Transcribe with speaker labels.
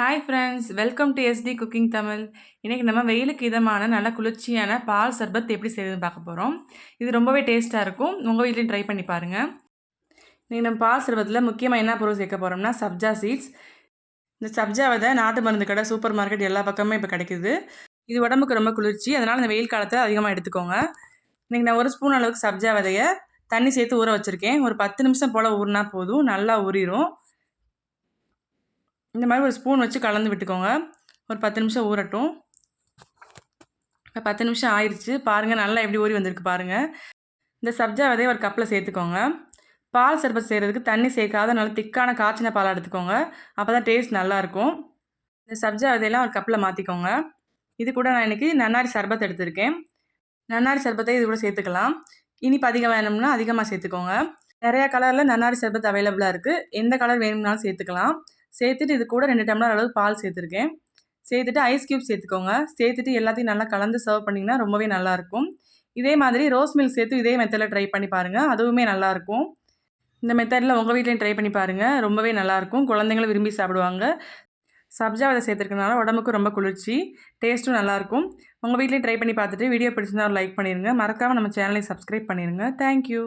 Speaker 1: Hi friends welcome to ST cooking Tamil இன்றைக்கி நம்ம வெயிலுக்கு இதமான நல்ல குளிர்ச்சியான பால் சர்பத் எப்படி செய்யுதுன்னு பார்க்க போகிறோம் இது ரொம்பவே டேஸ்ட்டாக இருக்கும். உங்கள் வீட்லேயும் ட்ரை பண்ணி பாருங்கள் இன்றைக்கி நம்ம பால் சர்பத்தில் முக்கியமாக என்ன பொருள் சேர்க்க போகிறோம்னா சப்ஜா சீட்ஸ் இந்த சப்ஜா விதை நாட்டு மருந்து கடை சூப்பர் மார்க்கெட் எல்லா பக்கமும் இப்போ கிடைக்குது. இது உடம்புக்கு ரொம்ப குளிர்ச்சி. அதனால் இந்த வெயில் காலத்தில் அதிகமாக எடுத்துக்கோங்க. இன்றைக்கி நான் ஒரு ஸ்பூன் அளவுக்கு சப்ஜா விதையை தண்ணி சேர்த்து ஊற வச்சுருக்கேன். ஒரு பத்து நிமிஷம் போல் ஊறினா போதும். நல்லா ஊறிடும் இந்த மாதிரி ஒரு ஸ்பூன் வச்சு கலந்து விட்டுக்கோங்க. ஒரு பத்து நிமிஷம் ஊறட்டும். இப்போ பத்து நிமிஷம் ஆயிடுச்சு பாருங்கள் நல்லா எப்படி ஊறி வந்திருக்கு பாருங்கள் இந்த சப்ஜா விதையை ஒரு கப்பில் சேர்த்துக்கோங்க. பால் சர்பத் செய்கிறதுக்கு தண்ணி சேர்க்காத நல்லா திக்கான காய்ச்சின பாலாக எடுத்துக்கோங்க. அப்போ தான் டேஸ்ட் நல்லாயிருக்கும் இந்த சப்ஜா விதையெல்லாம் ஒரு கப்பில் மாற்றிக்கோங்க இது கூட நான் இன்றைக்கி நன்னாரி சர்பத் எடுத்திருக்கேன். நன்னாரி சர்பத்தை இது கூட சேர்த்துக்கலாம். இனிப்பு அதிகம் வேணும்னா அதிகமாக சேர்த்துக்கோங்க. நிறையா கலரில் நன்னாரி சர்பத் அவைலபிளாக இருக்குது எந்த கலர் வேணும்னாலும் சேர்த்துக்கலாம். சேர்த்துட்டு இது கூட ரெண்டு டம்ளர் அளவு பால் சேர்த்துருக்கேன். சேர்த்துட்டு ஐஸ் க்யூப் சேர்த்துக்கோங்க. சேர்த்துட்டு எல்லாத்தையும் நல்லா கலந்து சர்வ் பண்ணிங்கன்னா ரொம்பவே நல்லாயிருக்கும். இதே மாதிரி ரோஸ் மில்க் சேர்த்து இதே மெத்தடில் ட்ரை பண்ணி பாருங்கள் அதுவுமே நல்லாயிருக்கும். இந்த மெத்தடில் உங்கள் வீட்லேயும் ட்ரை பண்ணி பாருங்கள் ரொம்பவே நல்லாயிருக்கும். குழந்தைங்களும் விரும்பி சாப்பிடுவாங்க. சப்ஜா விதை சேர்த்துருக்கனால உடம்புக்கு ரொம்ப குளிர்ச்சி டேஸ்ட்டும் நல்லாயிருக்கும். உங்கள் வீட்லேயும் ட்ரை பண்ணி பார்த்துட்டு வீடியோ பிடிச்சிருந்தா ஒரு லைக் பண்ணிடுங்க மறக்காமல் நம்ம சேனலையும் சப்ஸ்கிரைப் பண்ணிடுங்க தேங்க்யூ